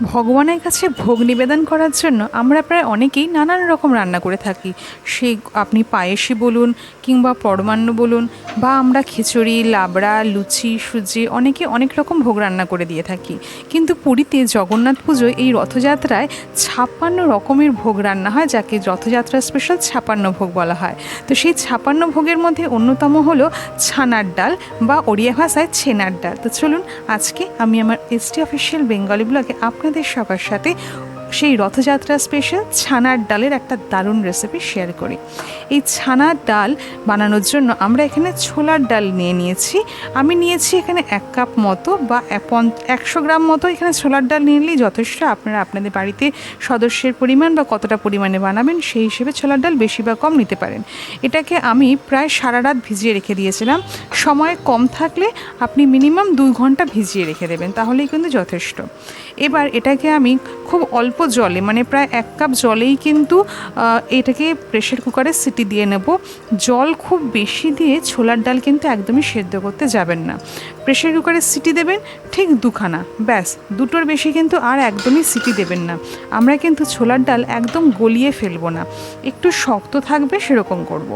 ভগবানের কাছে ভোগ নিবেদন করার জন্য আমরা প্রায় অনেকেই নানান রকম রান্না করে থাকি। সে আপনি পায়েসই বলুন কিংবা পরমান্ন বলুন বা আমরা খিচুড়ি, লাবড়া, লুচি, সুজি অনেকে অনেক রকম ভোগ রান্না করে দিয়ে থাকি। কিন্তু পুরীতে জগন্নাথ পুজোয় এই রথযাত্রায় ছাপ্পান্ন রকমের ভোগ রান্না হয়, যাকে রথযাত্রা স্পেশাল ছাপান্ন ভোগ বলা হয়। তো সেই ছাপান্ন ভোগের মধ্যে অন্যতম হলো ছানার ডাল বা ওড়িয়া ভাষায় ছেনার ডাল। তো চলুন আজকে আমি আমার এস এসটি অফিসিয়াল বেঙ্গলি ব্লগে আপনাদের সবার সাথে সেই রথযাত্রা স্পেশাল ছানার ডালের একটা দারুণ রেসিপি শেয়ার করি। এই ছানার ডাল বানানোর জন্য আমরা এখানে ছোলার ডাল নিয়ে নিয়েছি। আমি নিয়েছি এখানে এক কাপ মতো বা একশো গ্রাম মতো এখানে ছোলার ডাল নিয়ে নিলেই যথেষ্ট। আপনারা আপনাদের বাড়িতে সদস্যের পরিমাণ বা কতটা পরিমাণে বানাবেন সেই হিসেবে ছোলার ডাল বেশি বা কম নিতে পারেন। এটাকে আমি প্রায় সারা রাত ভিজিয়ে রেখে দিয়েছিলাম। সময় কম থাকলে আপনি মিনিমাম দুই ঘণ্টা ভিজিয়ে রেখে দেবেন, তাহলেই কিন্তু যথেষ্ট। এবার এটাকে আমি খুব অল্প জলে মানে প্রায় এক কাপ জলেই কিন্তু এটাকে প্রেশার কুকারে সিটি দিয়ে নেব। জল খুব বেশি দিয়ে ছোলার ডাল কিন্তু একদমই সেদ্ধ করতে যাবেন না। প্রেশার কুকারে সিটি দেবেন ঠিক দুখানা, ব্যাস। দুটোর বেশি কিন্তু আর একদমই সিটি দেবেন না। আমরা কিন্তু ছোলার ডাল একদম গলিয়ে ফেলব না। একটু শক্ত থাকবে সেরকম করব।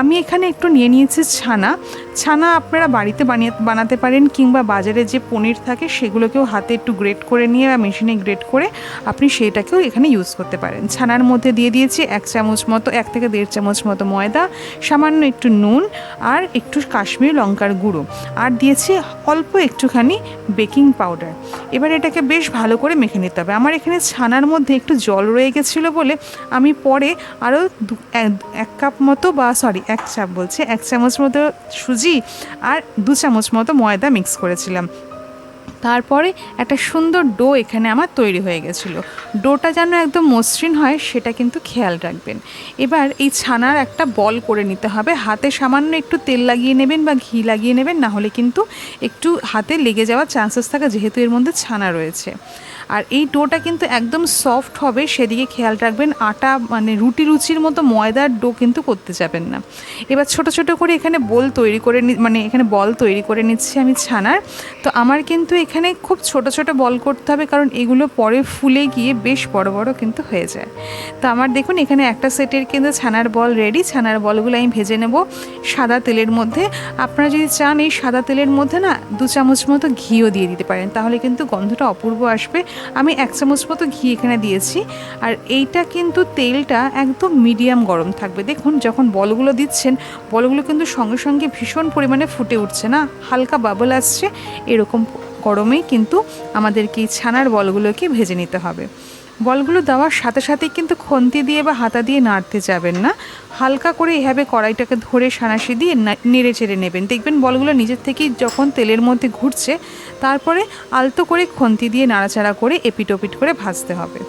আমি এখানে একটু নিয়ে নিয়েছি ছানা। ছানা আপনারা বাড়িতে বানিয়ে, বানাতে পারেন কিংবা বাজারে যে পনির থাকে সেগুলোকেও হাতে একটু গ্রেট করে নিয়ে বা মেশিনে গ্রেট করে আপনি সেইটাকেও এখানে ইউজ করতে পারেন। ছানার মধ্যে দিয়ে দিয়েছি এক চামচ মতো, এক থেকে দেড় চামচ মতো ময়দা, সামান্য একটু নুন আর একটু কাশ্মীর লঙ্কার গুঁড়ো। আর দিয়েছি অল্প একটুখানি বেকিং পাউডার। এবার এটাকে বেশ ভালো করে মেখে নিতে হবে। আমার এখানে ছানার মধ্যে একটু জল রয়ে গেছিল বলে আমি পরে আরও এক কাপ মতো বা সরি এক চাপ বলছি, এক চামচ মতো সুজি আর দু চামচ মতো ময়দা মিক্স করেছিলাম। তারপরে একটা সুন্দর ডো এখানে আমার তৈরি হয়ে গেছিল। ডোটা যেন একদম মসৃণ হয়, সেটা কিন্তু খেয়াল রাখবেন। এবার এই ছানার একটা বল করে নিতে হবে। হাতে সামান্য একটু তেল লাগিয়ে নেবেন বা ঘি লাগিয়ে নেবেন না হলে কিন্তু একটু হাতে লেগে যাওয়ার চান্সেস থাকে, যেহেতু এর মধ্যে ছানা রয়েছে। আর এই ডোটা কিন্তু একদম সফট হবে, সেদিকে খেয়াল রাখবেন, আটা মানে রুটি রুচির মতো ময়দার ডো কিন্তু করতে যাবেন না। এবার ছোট ছোট করে এখানে বোল তৈরি করে মানে এখানে বল তৈরি করে নিচ্ছি আমি ছানার। তো আমার কিন্তু এখানে খুব ছোট ছোট বল করতে হবে, কারণ এগুলো পরে ফুলে গিয়ে বেশ বড় বড় কিন্তু হয়ে যায়। তো আমার দেখুন, এখানে একটা সেটের কিন্তু ছানার বল রেডি ছানার বলগুলো আমি ভেজে নেব সাদা তেলের মধ্যে। আপনারা যদি চান এই সাদা তেলের মধ্যে না দু চামচ মতো ঘিও দিয়ে দিতে পারেন, তাহলে কিন্তু গন্ধটা অপূর্ব আসবে। আমি এক চামচ মতো ঘি এখানে দিয়েছি। আর এইটা কিন্তু তেলটা একদম মিডিয়াম গরম থাকবে। দেখুন, যখন বলগুলো দিচ্ছেন, বলগুলো কিন্তু সঙ্গে সঙ্গে ভীষণ পরিমাণে ফুটে উঠছে না? হালকা বাবল আসছে। এরকম গরমেই কিন্তু আমাদেরকে এই ছানার বলগুলোকে ভেজে নিতে হবে। বলগুলো দেওয়ার সাথে সাথেই কিন্তু খন্তি দিয়ে বা হাতা দিয়ে নাড়তে যাবেন না। হালকা করে এভাবে কড়াইটাকে ধরে সানাসি দিয়ে নেড়ে চেড়ে নেবেন। দেখবেন বলগুলো নিজের থেকেই যখন তেলের মধ্যে ঘুরছে, তারপরে আলতো করে খন্তি দিয়ে নাড়াচাড়া করে এপিটোপিট করে ভাজতে হবে।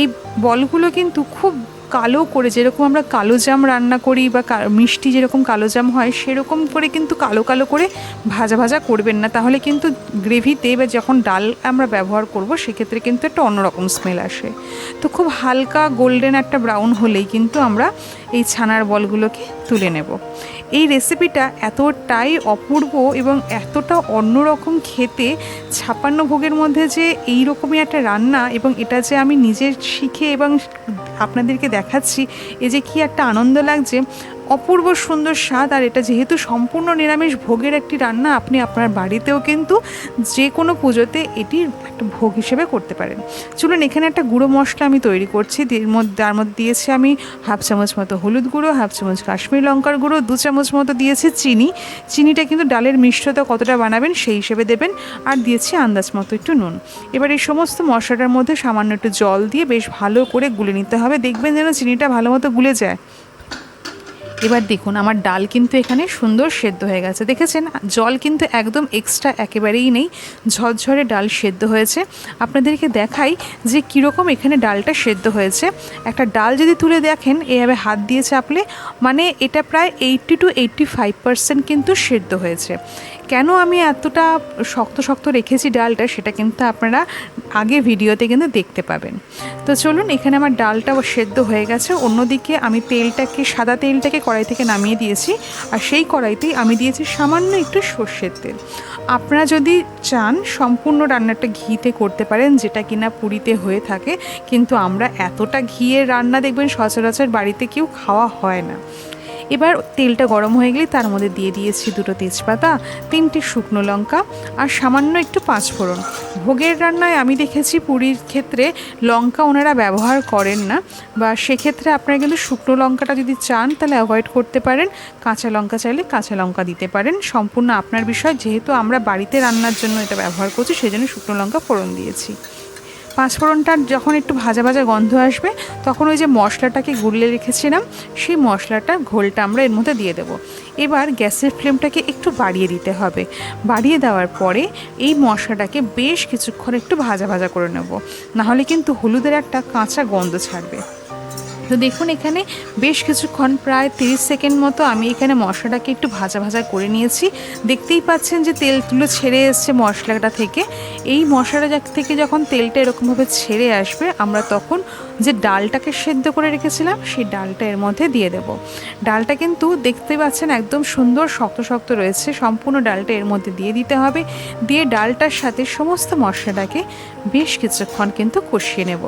এই বলগুলো কিন্তু খুব কালো করে যেরকম আমরা কালো জাম রান্না করি বা মিষ্টি যেরকম কালো জাম হয়, সেরকম করে কিন্তু কালো কালো করে ভাজা ভাজা করবেন না। তাহলে কিন্তু গ্রেভিতে বা যখন ডাল আমরা ব্যবহার করব, সেক্ষেত্রে কিন্তু একটা অন্যরকম স্মেল আসে। তো খুব হালকা গোল্ডেন একটা ব্রাউন হলেই কিন্তু আমরা এই ছানার বলগুলোকে তুলে নেব। এই রেসিপিটা এতটাই অপূর্ব এবং এতটা অন্যরকম খেতে, ছাপান্ন ভোগের মধ্যে যে এই রকমই একটা রান্না এবং এটা যে আমি নিজে শিখে এবং আপনাদেরকে দেখাচ্ছি এ যে কি একটা আনন্দ লাগছে। অপূর্ব সুন্দর স্বাদ, আর এটা যেহেতু সম্পূর্ণ নিরামিষ ভোগের একটি রান্না, আপনি আপনার বাড়িতেও কিন্তু যে কোনো পুজোতে এটি একটা ভোগ হিসেবে করতে পারেন। চলুন, এখানে একটা গুঁড়ো মশলা আমি তৈরি করছি। তার মধ্যে দিয়েছি আমি হাফ চামচ মতো হলুদ গুঁড়ো, হাফ চামচ কাশ্মীর লঙ্কার গুঁড়ো, দু চামচ মতো দিয়েছি চিনি। চিনিটা কিন্তু ডালের মিশ্রতা কতটা বানাবেন সেই হিসেবে দেবেন, আর দিয়েছি আন্দাজ মতো একটু নুন। এবার এই সমস্ত মশলাটার মধ্যে সামান্য একটু জল দিয়ে বেশ ভালো করে গুলে নিতে হবে। দেখবেন যেন চিনিটা ভালো মতো গুলে যায়। এবার দেখুন, আমার ডাল কিন্তু এখানে সুন্দর সেদ্ধ হয়ে গেছে। দেখেছেন? জল কিন্তু একদম এক্সট্রা একেবারেই নেই। ঝরঝরে ডাল সেদ্ধ হয়েছে। আপনাদেরকে দেখাই যে কীরকম এখানে ডালটা সেদ্ধ হয়েছে। একটা ডাল যদি তুলে দেখেন, এভাবে হাত দিয়ে চাপলে মানে এটা প্রায় eighty two eighty five percent কিন্তু সেদ্ধ হয়েছে। কেন আমি এতটা শক্ত শক্ত রেখেছি ডালটা, সেটা কিন্তু আপনারা আগে ভিডিওতে কিন্তু দেখতে পাবেন। তো চলুন, এখানে আমার ডালটাও সেদ্ধ হয়ে গেছে। অন্যদিকে আমি তেলটাকে, সাদা তেলটাকে কড়াই থেকে নামিয়ে দিয়েছি আর সেই কড়াইতেই আমি দিয়েছি সামান্য একটু সর্ষের তেল। আপনারা যদি চান সম্পূর্ণ রান্নাটা ঘিতে করতে পারেন, যেটা কিনা পুরীতে হয়ে থাকে, কিন্তু আমরা এতটা ঘিয়ের রান্না দেখবেন সচরাচর বাড়িতে কেউ খাওয়া হয় না। এবার তেলটা গরম হয়ে গেলে তার মধ্যে দিয়ে দিয়েছি দুটো তেজপাতা, তিনটি শুকনো লঙ্কা আর সামান্য একটু পাঁচফোড়ন। ভোগের রান্নায় আমি দেখেছি পুরীর ক্ষেত্রে লঙ্কা ওনারা ব্যবহার করেন না, বা সেক্ষেত্রে আপনারা কিন্তু শুকনো লঙ্কাটা যদি চান তাহলে অ্যাভয়েড করতে পারেন, কাঁচা লঙ্কা চাইলে কাঁচা লঙ্কা দিতে পারেন। সম্পূর্ণ আপনার বিষয়, যেহেতু আমরা বাড়িতে রান্নার জন্য এটা ব্যবহার করছি সেই জন্য শুকনো লঙ্কা ফোড়ন দিয়েছি। পাঁচফোড়নটার যখন একটু ভাজা ভাজা গন্ধ আসবে, তখন ওই যে মশলাটাকে গুললে রেখেছিলাম, সেই মশলাটা ঘোলটা আমরা এর মধ্যে দিয়ে দেবো। এবার গ্যাসের ফ্লেমটাকে একটু বাড়িয়ে দিতে হবে। বাড়িয়ে দেওয়ার পরে এই মশলাটাকে বেশ কিছুক্ষণ একটু ভাজা ভাজা করে নেব। নাহলে কিন্তু হলুদের একটা কাঁচা গন্ধ ছাড়বে। তো দেখুন এখানে বেশ কিছুক্ষণ, প্রায় তিরিশ সেকেন্ড মতো আমি এখানে মশলাটাকে একটু ভাজা ভাজা করে নিয়েছি। দেখতেই পাচ্ছেন যে তেলগুলো ছেড়ে এসছে মশলাটা থেকে। এই মশলাটা থেকে যখন তেলটা এরকমভাবে ছেড়ে আসবে, আমরা তখন যে ডালটাকে সেদ্ধ করে রেখেছিলাম, সেই ডালটা এর মধ্যে দিয়ে দেব। ডালটা কিন্তু দেখতে পাচ্ছেন একদম সুন্দর শক্ত শক্ত রয়েছে। সম্পূর্ণ ডালটা এর মধ্যে দিয়ে দিতে হবে। দিয়ে ডালটার সাথে সমস্ত মশলাটাকে বেশ কিছুক্ষণ কিন্তু কষিয়ে নেব।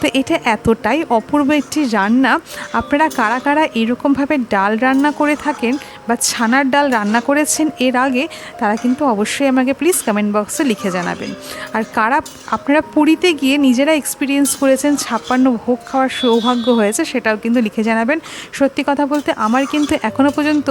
তো এটা এতটাই অপূর্ব একটি রান্না আপনারা কারা কারা এরকমভাবে ডাল রান্না করে থাকেন বা ছানার ডাল রান্না করেছেন এর আগে, তারা কিন্তু অবশ্যই আমাকে প্লিজ কমেন্ট বক্সে লিখে জানাবেন। আর কারা, আপনারা পুরীতে গিয়ে নিজেরা এক্সপিরিয়েন্স করেছেন, ছাপ্পান্ন ভোগ খাওয়ার সৌভাগ্য হয়েছে, সেটাও কিন্তু লিখে জানাবেন। সত্যি কথা বলতে, আমার কিন্তু এখনও পর্যন্ত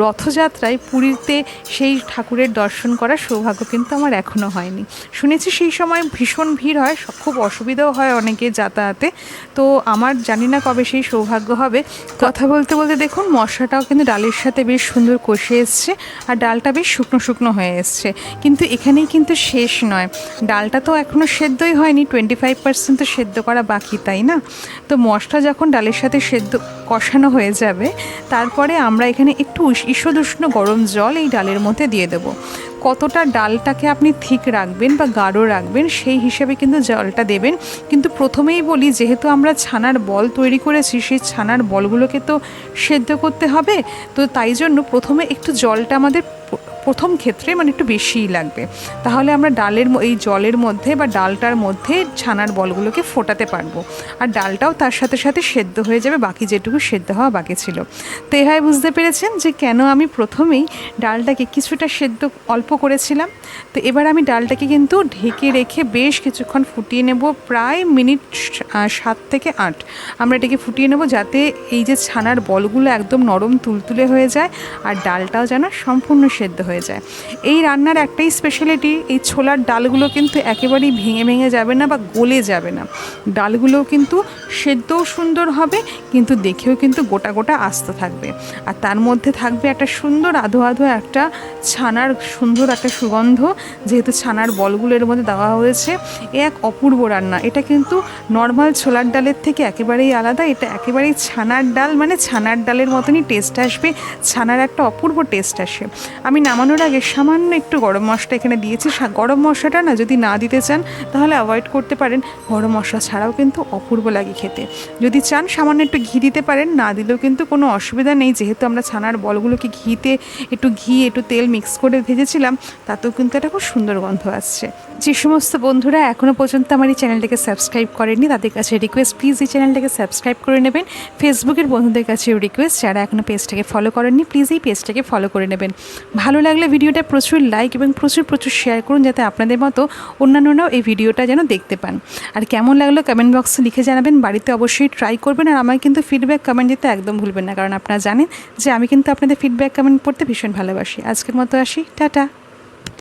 রথযাত্রায় পুরীতে সেই ঠাকুরের দর্শন করার সৌভাগ্য কিন্তু আমার এখনও হয়নি। শুনেছি সেই সময় ভীষণ ভিড় হয় খুব অসুবিধাও হয় অনেকে যাতায়াতে। তো আমার জানি না কবে সেই সৌভাগ্য হবে। কথা বলতে বলতে দেখুন মশলাটাও কিন্তু ডালের সাথে বেশ সুন্দর কষে এসছে আর ডালটা বেশ শুকনো শুকনো হয়ে এসছে। কিন্তু এখানেই কিন্তু শেষ নয়। ডালটা তো এখনও সেদ্ধই হয়নি টোয়েন্টি ফাইভ পার্সেন্ট তো সেদ্ধ করা বাকি, তাই না? তো মশলা যখন ডালের সাথে সেদ্ধ কষানো হয়ে যাবে, তারপরে আমরা এখানে একটু ঈষদ উষ্ণ গরম জল এই ডালের মধ্যে দিয়ে দেবো। কতটা ডালটাকে আপনি ঠিক রাখবেন বা গাঢ় রাখবেন, সেই হিসেবে কিন্তু জলটা দেবেন। কিন্তু প্রথমেই বলি, যেহেতু আমরা ছানার বল তৈরি করেছি, সেই ছানার বলগুলোকে তো সেদ্ধ করতে হবে। তো তাই জন্য প্রথমে একটু জলটা আমাদের প্রথম ক্ষেত্রে মানে একটু বেশিই লাগবে। তাহলে আমরা ডালের এই জলের মধ্যে বা ডালটার মধ্যে ছানার বলগুলোকে ফোটাতে পারব। আর ডালটাও তার সাথে সাথে সেদ্ধ হয়ে যাবে, বাকি যেটুকু সেদ্ধ হওয়া বাকি ছিল। তো এভাবে বুঝতে পেরেছেন যে কেন আমি প্রথমেই ডালটাকে কিছুটা সেদ্ধ অল্প করেছিলাম? তো এবার আমি ডালটাকে কিন্তু ঢেকে রেখে বেশ কিছুক্ষণ ফুটিয়ে নেব, প্রায় মিনিট সাত থেকে আট। আমরা এটাকে ফুটিয়ে নেব যাতে এই যে ছানার বলগুলো একদম নরম তুলতুলে হয়ে যায়, আর ডালটাও যেন সম্পূর্ণ সেদ্ধ হয়ে যায়। এই রান্নার একটাই স্পেশালিটি এই ছোলার ডালগুলো কিন্তু একেবারেই ভেঙে ভেঙে যাবে না বা গলে যাবে না। ডালগুলো কিন্তু সেদ্ধও সুন্দর হবে, কিন্তু দেখেও কিন্তু গোটা গোটা আস্ত থাকবে। আর তার মধ্যে থাকবে একটা সুন্দর আধো আধো একটা ছানার সুন্দর একটা সুগন্ধ, যেহেতু ছানার বলগুলোর মধ্যে দেওয়া হয়েছে। এ এক অপূর্ব রান্না। এটা কিন্তু নর্মাল ছোলার ডালের থেকে একেবারেই আলাদা। এটা একেবারেই ছানার ডাল মানে ছানার ডালের মতনই টেস্ট আসবে। ছানার একটা অপূর্ব টেস্ট আসে। আমি নামানোর আগে সামান্য একটু গরম মশলা এখানে দিয়েছি। গরম মশলাটা না যদি না দিতে চান, তাহলে অ্যাভয়েড করতে পারেন। গরম মশলা ছাড়াও কিন্তু অপূর্ব লাগে খেতে। যদি চান সামান্য একটু ঘি দিতে পারেন, না দিলেও কিন্তু কোনো অসুবিধা নেই। যেহেতু আমরা ছানার বলগুলোকে ঘিতে একটু ঘি, একটু তেল মিক্স করে ভেজেছিলাম, তাতেও কিন্তু একটা খুব সুন্দর গন্ধ আসছে। যে সমস্ত বন্ধুরা এখনও পর্যন্ত আমার এই চ্যানেলটাকে সাবস্ক্রাইব করেননি, তাদের কাছে রিকোয়েস্ট প্লিজ এই চ্যানেলটাকে সাবস্ক্রাইব করে নেবেন। ফেসবুকের বন্ধুদের কাছেও রিকোয়েস্ট যারা এখনও পেজটাকে ফলো করেননি প্লিজ এই পেজটাকে ফলো করে নেবেন। ভালো লাগলে ভিডিওটা প্রচুর লাইক এবং প্রচুর প্রচুর শেয়ার করুন যাতে আপনাদের মতো অন্যান্যরাও এই ভিডিওটা যেন দেখতে পান। আর কেমন লাগল কমেন্ট বক্সে লিখে জানাবেন, বাড়িতে অবশ্যই ট্রাই করবেন। আর আমার কিন্তু ফিডব্যাক কমেন্ট দিতে একদম ভুলবেন না, কারণ আপনারা জানেন যে আমি কিন্তু আপনাদের ফিডব্যাক কমেন্ট পড়তে ভীষণ ভালোবাসি। আজকের মতো আসি, টাটা।